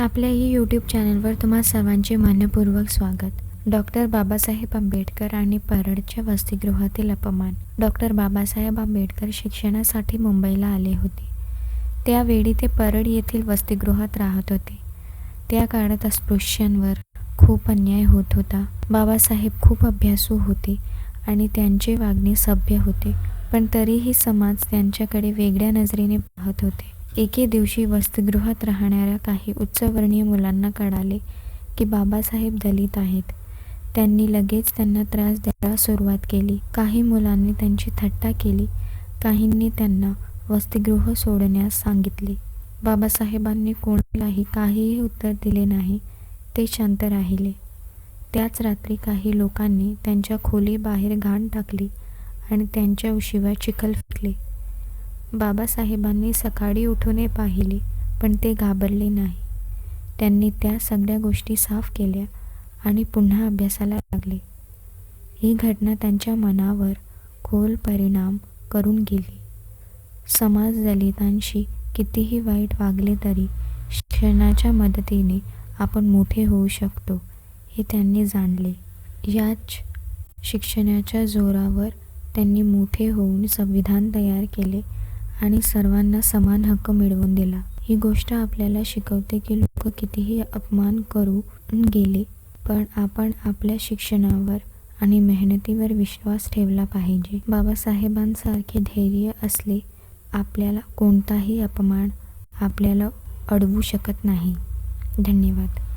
आपल्या ही यूट्यूब चॅनलवर तुम्हा सर्वांचे मान्यपूर्वक स्वागत. डॉक्टर बाबासाहेब आंबेडकर आणि परडच्या वसतिगृहातील अपमान. डॉक्टर बाबासाहेब आंबेडकर शिक्षणासाठी मुंबईला आले होते. त्यावेळी ते परड येथील वसतिगृहात राहत होते. त्या काळात अस्पृश्यांवर खूप अन्याय होत होता. बाबासाहेब खूप अभ्यासू होते आणि त्यांचे वागणे सभ्य होते. पण तरीही समाज त्यांच्याकडे वेगळ्या नजरेने पाहत होते. एके दिवशी वसतिगृहात राहणाऱ्या काही उच्चवर्णीय मुलांना कळाले की बाबासाहेब दलित आहेत. त्यांनी लगेच त्यांना त्रास द्यायला सुरुवात केली. काही मुलांनी त्यांची थट्टा केली. काहींनी त्यांना वसतिगृह सोडण्यास सांगितले. बाबासाहेबांनी कोणालाही काहीही उत्तर दिले नाही. ते शांत राहिले. त्याच रात्री काही लोकांनी त्यांच्या खोलीबाहेर घाण टाकली आणि त्यांच्या उशिवा चिखल फेकले. बाबासाहेबांनी सकाळी उठून पाहिले पण ते घाबरले नाही. त्यांनी त्या सगळ्या गोष्टी साफ केल्या आणि पुन्हा अभ्यासाला लागले. ही घटना त्यांच्या मनावर खोल परिणाम करून गेली. समाज दलितांशी कितीही वाईट वागले तरी शिक्षणाच्या मदतीने आपण मोठे होऊ शकतो हे त्यांनी जाणले. याच शिक्षणाच्या जोरावर त्यांनी मोठे होऊन संविधान तयार केले आणि सर्वांना समान हक्क मिळवून दिला. ही गोष्ट आपल्याला शिकवते की लोक कितीही अपमान करून गेले पण आपण आपल्या शिक्षणावर आणि मेहनतीवर विश्वास ठेवला पाहिजे. बाबासाहेबांसारखे धैर्य असले आपल्याला कोणताही अपमान आपल्याला अडवू शकत नाही. धन्यवाद.